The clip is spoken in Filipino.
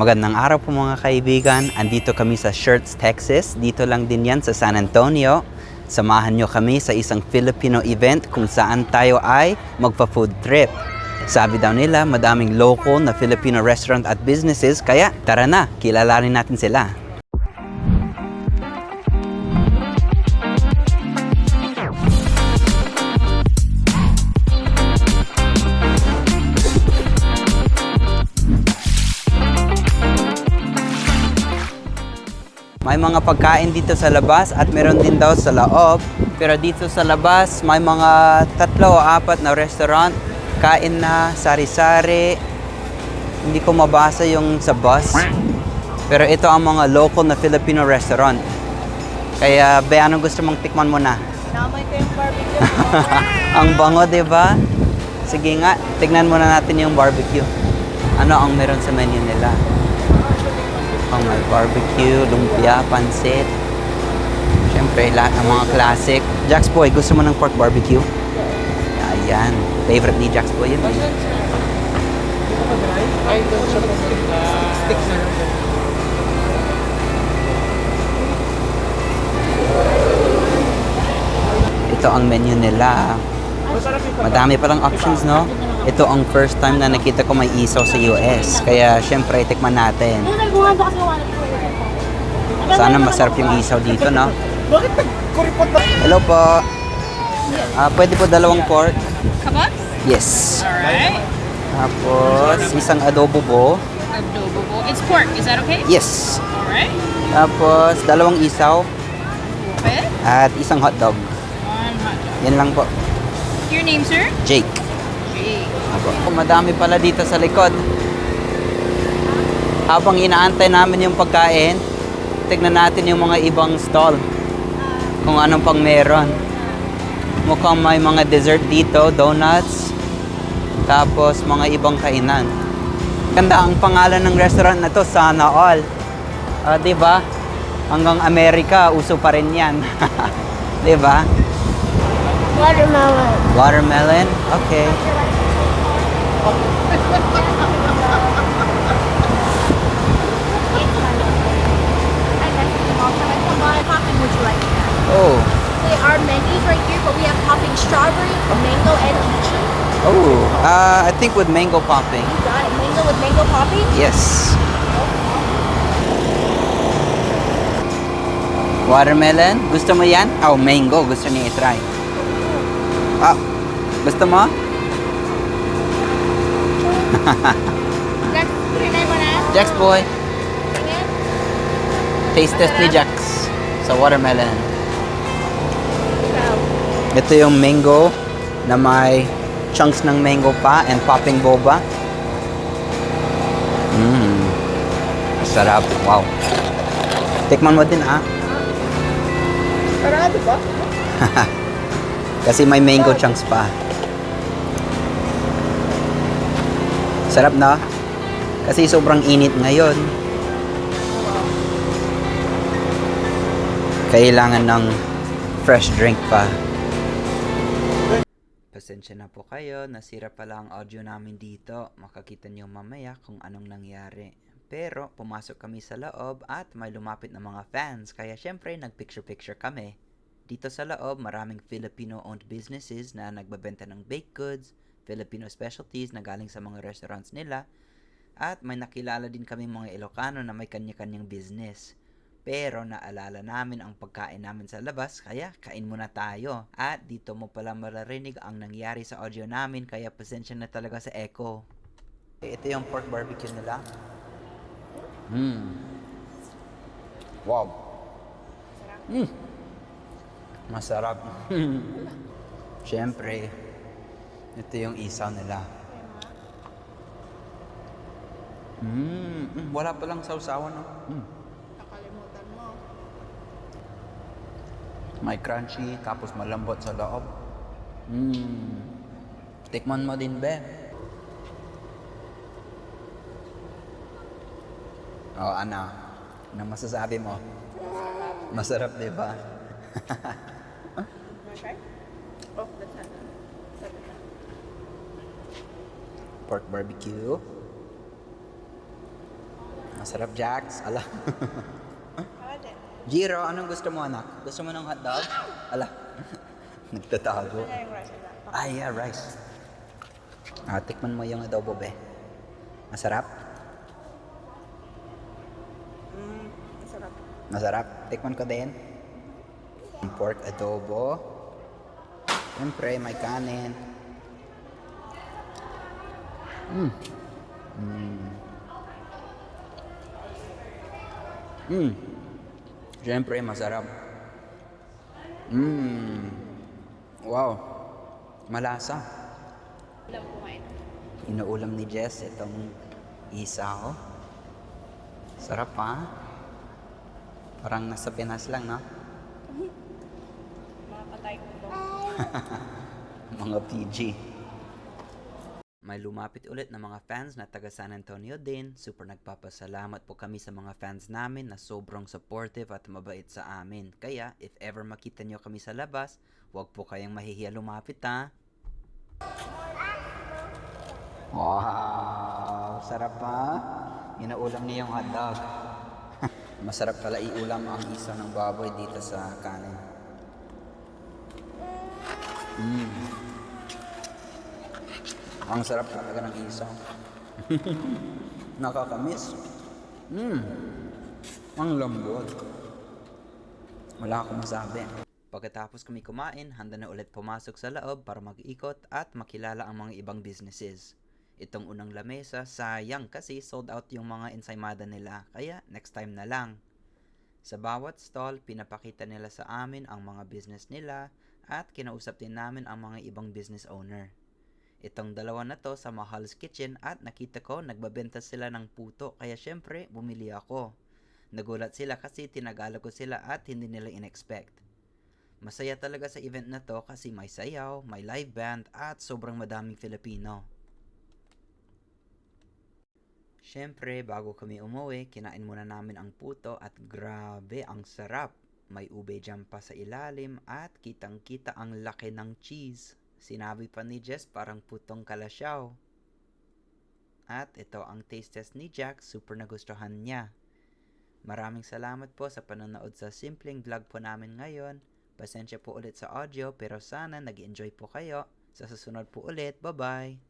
Magandang araw po mga kaibigan. Andito kami sa Shirts, Texas. Dito lang din yan sa San Antonio. Samahan nyo kami sa isang Filipino event kung saan tayo ay magpa-food trip. Sabi daw nila, madaming local na Filipino restaurant at businesses, kaya tara na, kilalanin natin sila. May mga pagkain dito sa labas at meron din daw sa loob. Pero dito sa labas, may mga tatlo o apat na restaurant. Kain na, sari-sari. Hindi ko mabasa yung sa bus. Pero ito ang mga local na Filipino restaurant. Kaya, be, anong gusto mong tikman mo na? Namoy ko yung barbecue. ang bango, di ba? Sige nga, tignan muna natin yung barbecue. Ano ang meron sa menu nila? May barbecue, lumpia, pansit. Siyempre, lahat ng mga classic. Jax Boy, gusto mo ng pork barbecue? Ayan. Favorite ni Jax Boy yun. Ay. Stick na. Ito ang menu nila. Madami palang options, no? Ito ang first time na nakita ko may isaw sa US. Kaya, syempre, tikman natin. Sana masarap yung isaw dito, no? Bakit nagkuripot na? Hello po. Ah, pwede po dalawang pork? Kebabs? Yes. Alright. Tapos, isang adobo bo. Adobo bowl. It's pork. Is that okay? Yes. Alright. Tapos, dalawang isaw Okay. at isang hotdog. One hot dog. Yan lang po. Your name, sir? Jake. Jake. Apo. Madami pala dito sa likod. Habang inaantay namin yung pagkain, tignan natin yung mga ibang stall. Kung anong pang meron. Mukhang may mga dessert dito, donuts, tapos mga ibang kainan. Ganda ang pangalan ng restaurant na to, Sana All. Ah, 'Di ba? Hanggang Amerika, uso pa rin 'yan. 'Di ba? Watermelon. Watermelon? Okay. Topping would you like to have? Oh. There are menus right here, but we have popping strawberry, mango, and peach. Oh. Uh, I think with mango popping. Got it. Mango with mango popping. Yes. Watermelon? Gusto mo yan? Oh, mango. Gusto niya i-try. Ah, gusto mo? Jack, trinay mo na. Jax boy. Taste test ni Jax sa watermelon. Ito yung mango na may chunks ng mango pa and popping boba. Mmm. Sarap. Wow. Tikman mo din ah. Sarado ba? Kasi may mango chunks pa. Sarap na. Kasi sobrang init ngayon. Kailangan ng fresh drink pa. Pasensya na po kayo, nasira pala ang audio namin dito. Makakita niyo mamaya kung anong nangyari. Pero pumasok kami sa loob at may lumapit na mga fans kaya syempre nagpicture-picture kami. Dito sa loob, maraming Filipino-owned businesses na nagbebenta ng baked goods, Filipino specialties na galing sa mga restaurants nila, at may nakilala din kami mga Ilocano na may kanya-kanyang business. Pero naalala namin ang pagkain namin sa labas, kaya kain muna tayo. At dito mo pala mararinig ang nangyari sa audio namin, kaya pasensya na talaga sa echo. Ito yung pork barbecue nila. Hmm. Wow. Mm. Masarap. Siyempre, ito yung isaw nila. Mm, mm, wala palang sausawan, no? Mm. Nakalimutan mo. May crunchy, tapos malambot sa loob. Mm. Tikman mo din, be. Oh, ano? Ano masasabi mo? Masarap, di ba? Oh, that's not. Pork barbecue. Masarap, Jax. Ala. Jiro, anong gusto mo, anak? Gusto mo ng hotdog? Ala. Nagtatago. Ah, yeah, rice. Ah, tikman mo yung adobo, be. Masarap? Mm, masarap. Masarap. Tikman ko din. Pork adobo. Siyempre, may kanin. Mm. Mm. Mm. Siyempre, masarap. Mm. Wow. Malasa. Alam kumain. Inuulam ni Jess itong isaw. Sarap ha? Parang nasa Pinas lang, no? To. Mga PG. May lumapit ulit na mga fans na taga San Antonio din. Super nagpapasalamat po kami sa mga fans namin na sobrang supportive at mabait sa amin. Kaya, if ever makita nyo kami sa labas, huwag po kayong mahihiya lumapit ha. Wow! Sarap ha? Inaulam niya yung hotdog. Masarap pala iulam ang isa ng baboy dito sa kanin. Mm. Ang sarap talaga ng isaw. Nakakamiss. Mm. Ang lambot. Wala akong masabi. Pagkatapos kami kumain, handa na ulit pumasok sa loob para mag-ikot at makilala ang mga ibang businesses. Itong unang lamesa, sayang kasi sold out yung mga ensaymada nila, kaya next time na lang. Sa bawat stall, pinapakita nila sa amin ang mga business nila at kinausap din namin ang mga ibang business owner. Itong dalawa na to sa Mahal's Kitchen at nakita ko nagbabenta sila ng puto kaya syempre bumili ako. Nagulat sila kasi tinagalo ko sila at hindi nila in-expect. Masaya talaga sa event na to kasi may sayaw, may live band at sobrang madaming Filipino. Siyempre, bago kami umuwi, kinain muna namin ang puto at grabe, ang sarap. May ube jam pa sa ilalim at kitang-kita ang laki ng cheese. Sinabi pa ni Jess parang putong kalasyaw. At ito ang taste test ni Jack, super nagustuhan niya. Maraming salamat po sa panonood sa simpleng vlog po namin ngayon. Pasensya po ulit sa audio pero sana nag-enjoy po kayo. Sa susunod po ulit, bye-bye!